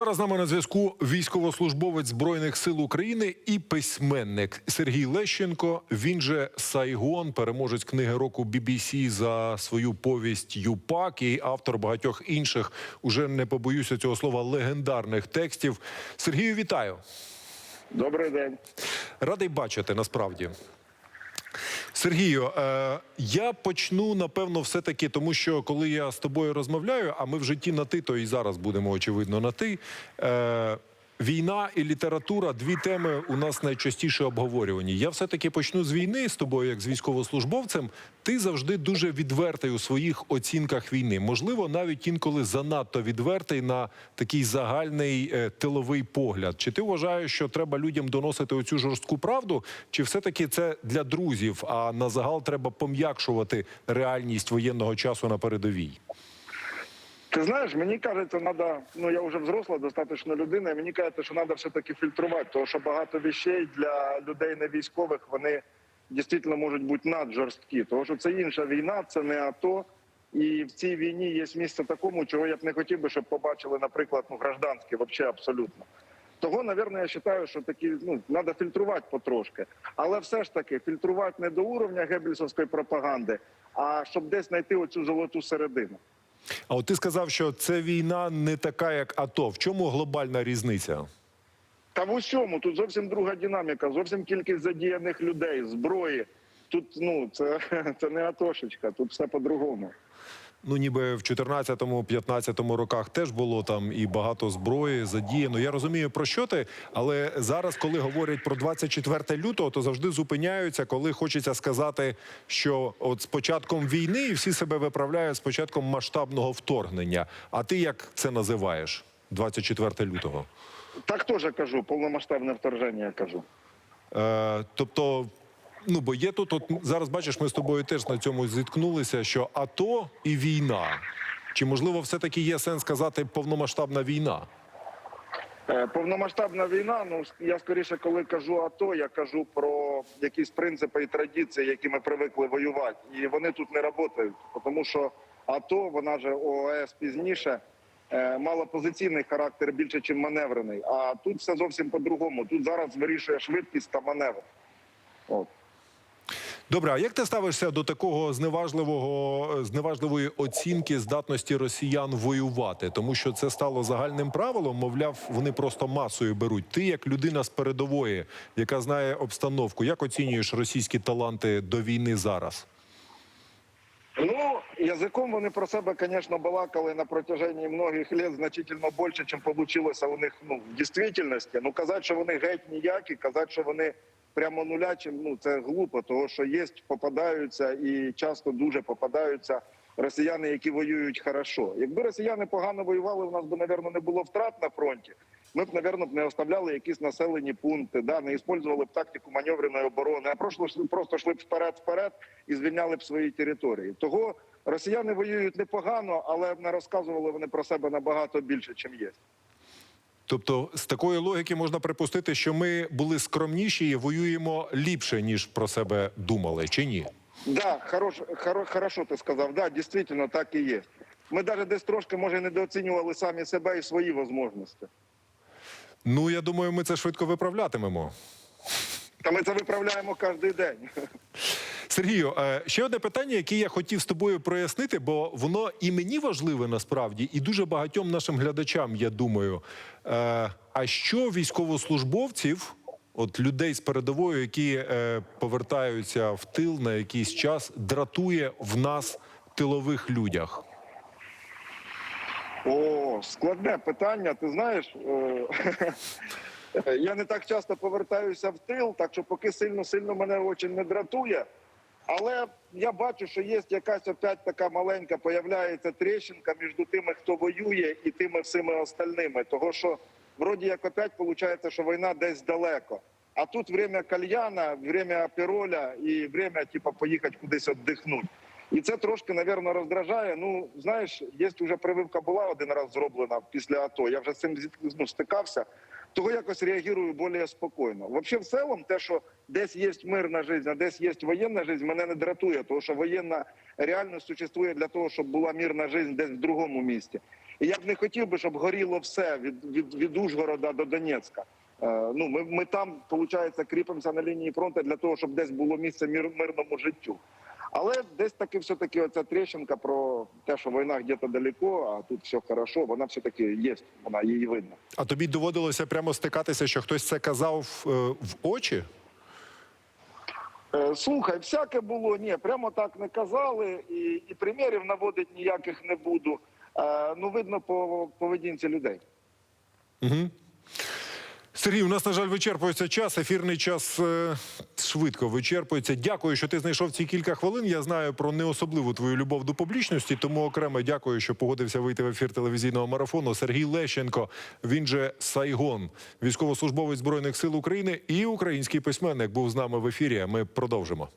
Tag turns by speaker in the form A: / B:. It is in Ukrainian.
A: Зараз з нами на зв'язку військовослужбовець збройних сил України і письменник Сергій Лещенко. Він же Сайгон, переможець книги року BBC за свою повість Юпак і автор багатьох інших, уже не побоюся цього слова, легендарних текстів. Сергію, вітаю!
B: Добрий день.
A: Радий бачити насправді. Сергію, е, я почну напевно все-таки, тому що коли я з тобою розмовляю, а ми в житті на ти, то і зараз будемо очевидно на ти. Війна і література дві теми у нас найчастіше обговорювані. Я все-таки почну з війни з тобою, як з військовослужбовцем. Ти завжди дуже відвертий у своїх оцінках війни. Можливо, навіть інколи занадто відвертий на такий загальний е, тиловий погляд. Чи ти вважаєш, що треба людям доносити оцю жорстку правду? Чи все-таки це для друзів? А на загал треба пом'якшувати реальність воєнного часу на передовій?
B: Ти знаєш, мені кажеться, треба, ну я вже взросла достатньо людина, і мені кажеться, що треба все-таки фільтрувати, тому що багато вещей для людей не військових, вони дійсно можуть бути наджорсткі, тому що це інша війна, це не АТО. І в цій війні є місце такому, чого я б не хотів би, щоб побачили, наприклад, ну, гражданські, взагалі абсолютно. Того, напевно, я вважаю, що такі ну треба фільтрувати потрошки, але все ж таки фільтрувати не до уровня геббельсовської пропаганди, а щоб десь знайти оцю золоту середину.
A: А от ти сказав, що це війна не така, як АТО. В чому глобальна різниця?
B: Та в усьому тут зовсім друга динаміка, зовсім кількість задіяних людей, зброї. Тут ну це, це не атошечка, тут все по-другому.
A: Ну, ніби в 14-15 роках теж було там і багато зброї задіяно. Я розумію про що ти, але зараз, коли говорять про 24 лютого, то завжди зупиняються, коли хочеться сказати, що от з початком війни і всі себе виправляють з початком масштабного вторгнення. А ти як це називаєш? 24 лютого?
B: Так теж кажу, повномасштабне вторження я кажу.
A: Е, тобто, ну бо є тут, от зараз бачиш, ми з тобою теж на цьому зіткнулися, що АТО і війна. Чи можливо все-таки є сенс сказати повномасштабна війна?
B: Е, Повномасштабна війна. Ну я скоріше, коли кажу АТО, я кажу про якісь принципи і традиції, які ми привикли воювати, і вони тут не працюють, тому що АТО, вона же ООС пізніше. е, Мала позиційний характер більше, ніж маневрений. А тут все зовсім по-другому. Тут зараз вирішує швидкість та маневр. От.
A: Добре, а як ти ставишся до такого зневажливого зневажливої оцінки здатності росіян воювати? Тому що це стало загальним правилом. Мовляв, вони просто масою беруть. Ти, як людина з передової, яка знає обстановку, як оцінюєш російські таланти до війни зараз?
B: Ну, язиком вони про себе, звісно, балакали на протяжении многих лет значительно більше, ніж вийшло у них ну, в дійсності. Ну, казати, що вони геть ніякі, казати, що вони прямо нулячі, ну це глупо, тому що є, попадаються і часто дуже попадаються росіяни, які воюють хорошо. Якби росіяни погано воювали, у нас би, мабуть, не було втрат на фронті. Ми б, мабуть, не оставляли якісь населені пункти, да, не використовували б тактику маневреної оборони, а просто, просто йшли б вперед-вперед і звільняли б свої території. Того росіяни воюють непогано, але не розказували вони про себе набагато більше, ніж є.
A: Тобто, з такої логіки можна припустити, що ми були скромніші і воюємо ліпше, ніж про себе думали, чи ні?
B: Да, хорош, хоро, хорошо ти сказав. Да, дійсно так і є. Ми навіть десь трошки може недооцінювали самі себе і свої можливості.
A: Ну я думаю, ми це швидко виправлятимемо.
B: Та ми це виправляємо кожен день.
A: Сергію, е, ще одне питання, яке я хотів з тобою прояснити, бо воно і мені важливе насправді, і дуже багатьом нашим глядачам, я думаю. Е, А що військовослужбовців, от людей з передової, які е, повертаються в тил на якийсь час, дратує в нас тилових людях?
B: О, складне питання. Ти знаєш, я не так часто повертаюся в тил, так що поки сильно сильно мене очень не дратує. Але я бачу, що є якась опять така маленька, появляється тріщинка між тими, хто воює, і тими всіми остальними. Того що вроді як опять виходить, що війна десь далеко. А тут время кальяна, время апероля і время, типа, поїхати кудись віддихнути. І це трошки, напевно, роздражає. Ну, знаєш, є вже прививка була один раз зроблена після АТО. Я вже з цим ну, стикався. Того якось реагую більш спокійно. Взагалі, в цілому, те, що десь є мирна життя, десь є воєнна життя, мене не дратує, тому що воєнна реальність существує для того, щоб була мирна життя десь в другому місті. І я б не хотів би, щоб горіло все від, від, від Ужгорода до Донецька. Е, ну, ми, ми там, виходить, кріпимося на лінії фронту для того, щоб десь було місце мир, мирному життю. Але десь таки все-таки оця трещинка про те, що війна где-то далеко, а тут все хорошо, вона все-таки є, вона її видно.
A: А тобі доводилося прямо стикатися, що хтось це казав е, в очі?
B: Е, Слухай, всяке було, ні, прямо так не казали, і, і примірів наводити ніяких не буду. Е, ну, видно по поведінці людей.
A: Угу. Сергій, у нас, на жаль, вичерпується час. Ефірний час е, швидко вичерпується. Дякую, що ти знайшов ці кілька хвилин. Я знаю про не особливу твою любов до публічності, тому окремо дякую, що погодився вийти в ефір телевізійного марафону. Сергій Лещенко, він же Сайгон, військовослужбовець збройних сил України і український письменник, був з нами в ефірі. Ми продовжимо.